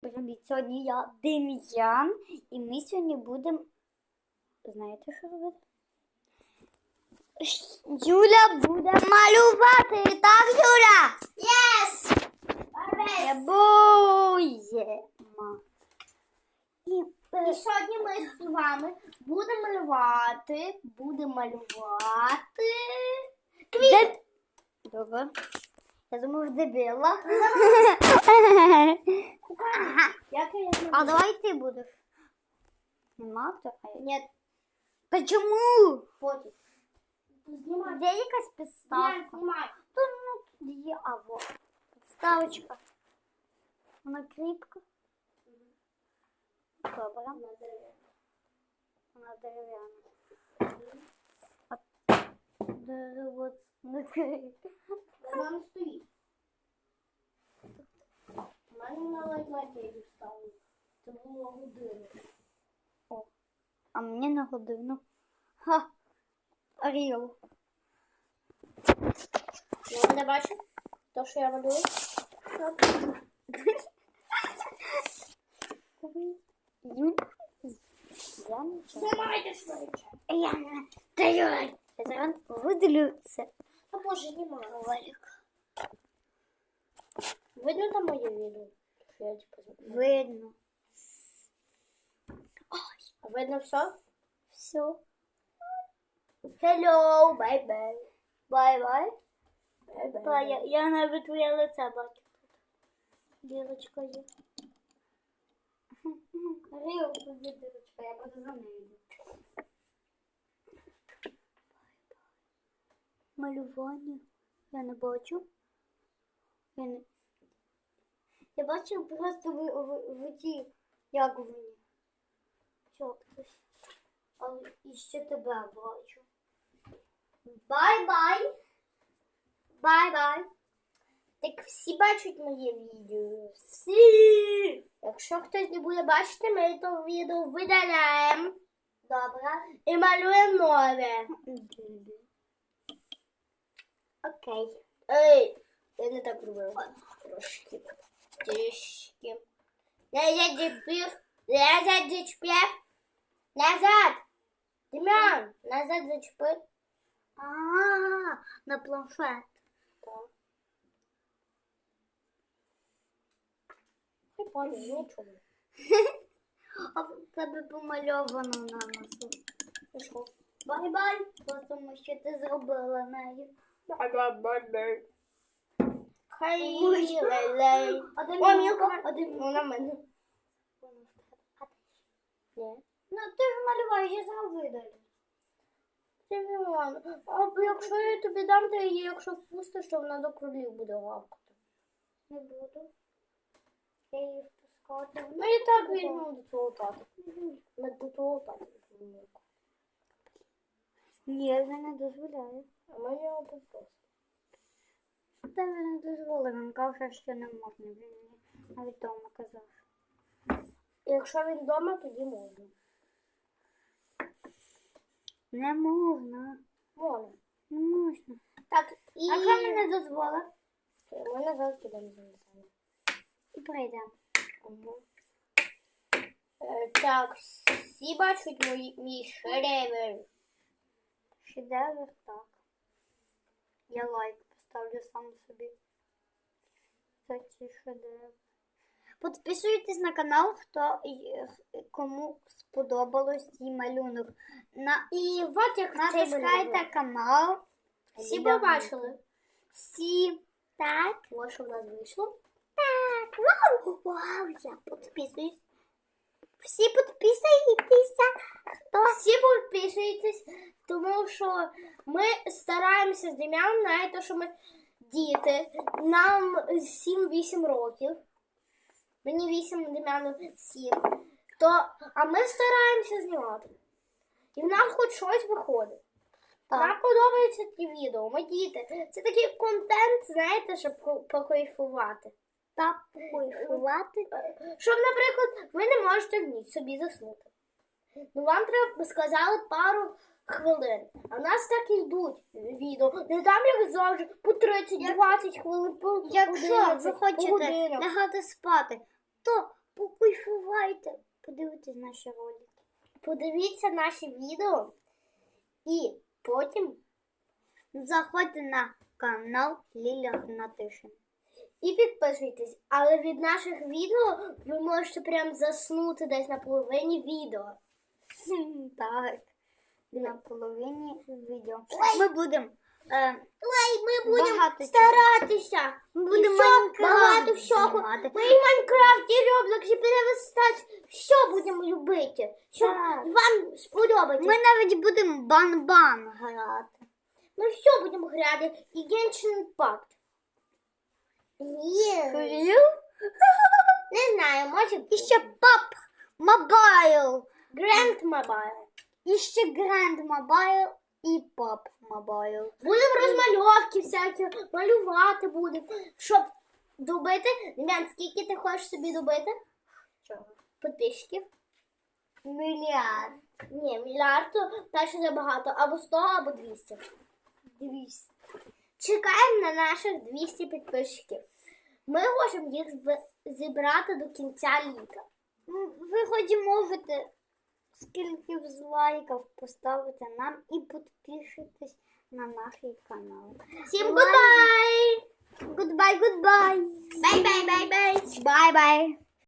Привіт, сьогодні я Дем'ян, і ми сьогодні будемо. Знаєте, що робити? Юля буде малювати, так, Юля? Yes! Не боїмо. І, І сьогодні ми з вами будемо малювати, будемо малювати Де... Добре. Я думаю, дебіла. Як? А давай ти будеш. Нема хто? Ні, потім. Знімай. Де якась підставка? Тут ну, тут є або підставочка. Вона кріпка. Добре. Вона дерев'яна. Дерево не не стоїть. У мене на лайтлайті ставили. Це було годину. А мені на годину. Ха! Ріл. Ну, не бачиш? То, що я малюю? Я. Знімайте швидше. Я не даю. Я зараз видалю це. А боже, Видно там моє відео? Я типу? Видно. А видно все? Все. Hello, bye-bye. Bye-bye. Та я, я навіть твоє лице бачу. Дірочка є. Ріл, тут є дірочка, я буду за нею. Малювання. Я не бачу. Я не. Я бачу просто в, в, в ті, як вони. Що хтось. Але і ще тебе бачу. Бай-бай! Бай-бай! Так всі бачать моє відео. Всі! Якщо хтось не буде бачити, ми то відео видаляємо Добре. і малюємо нове. Окей. Ей, я не так робила. Трошки. Трішки. Назад зачепив. Назад зачепив. Назад. Дем'ян, назад зачепив. А, на планшет. Так. Хай пане, нічого. А в тебе помальовано на носу. Бай-бай, тому що ти зробила нею. Хай Ой. лей-лей. А де О, Мілка? Мілка? Вона мене. Ну ти ж малюваєш, я зараз видалю. Дем'ян, а якщо я тобі дам, то її, якщо впустиш, то вона до кролів буде гавкати. Не буду. Я її впускати. Ну і так візьмемо до твого тата. До твого тата. Ні, я не дозволяю. А ми його попросимо. Та не дозволив, він каже, що не можна. Він мені навіть вдома казав. Якщо він вдома, тоді можна. Не можна. Можна. Не можна. Так, і... А хто мене дозволив? Ми назад підемо занесемо. І прийдемо. Е, Так, всі бачать мій, мій шедевр. Шедевр, так. Я лайк поставлю сам собі. За ці шедеври. Підписуйтесь на канал, хто і- кому сподобалось цей малюнок. На, І от як цей натискайте малюнок. канал. Всі Відео. побачили. Всі. Так. Ось що в нас вийшло. Так. Вау. Вау, я підписуюсь. Всі підписуйтеся. Хто? Всі підписуйтесь, тому що ми стараємося з Дем'яном на те, що ми діти. Нам 7-8 років. Мені 8, Дем'яну 7. То, а ми стараємося знімати. І в нас хоч щось виходить. Так. Нам подобаються ті відео. Ми діти. Це такий контент, знаєте, щоб по- покайфувати. Та кайфувати. Щоб, наприклад, ви не можете в ніч собі заснути. Ну вам треба сказали пару хвилин. А в нас так і йдуть відео. Не там, як завжди, по 30-20 хвилин, по Якщо 11, ви хочете лягати спати, то покайфувайте, подивитесь наші ролики. Подивіться наші відео і потім Заходьте на канал Ліля Гнатишин. І підписуйтесь. Але від наших відео ви можете прям заснути десь на половині відео. Так. На половині відео. Ми будемо. Е, Ой, ми будемо Багато старатися. Ми будемо Майнкрафт багато всього. знімати. Ми і Майнкрафт, і Roblox, і перевестати. Все будемо любити. Щоб Так. вам сподобається. ми навіть будемо бан-бан грати. Ми все будемо грати. І Genshin Impact. Є. Не знаю, може І ще PUBG Mobile. Grand Mobile. І ще Grand Mobile і PUBG Mobile. Будемо розмальовки всякі, малювати будемо. Щоб добити. Дем'ян, скільки ти хочеш собі добити? Чого? Підписчиків? Мільярд. Ні, мільярд то перше забагато. Або 100, або 200. 200. Чекаємо на наших 200 підписчиків. Ми хочемо їх зібрати до кінця літа. Ви хоч можете скільки з лайків поставити нам і підпишитесь на наш канал. Всім гудбай! Goodbye, goodbye. Бай-бай-бай-бай! Bye-bye.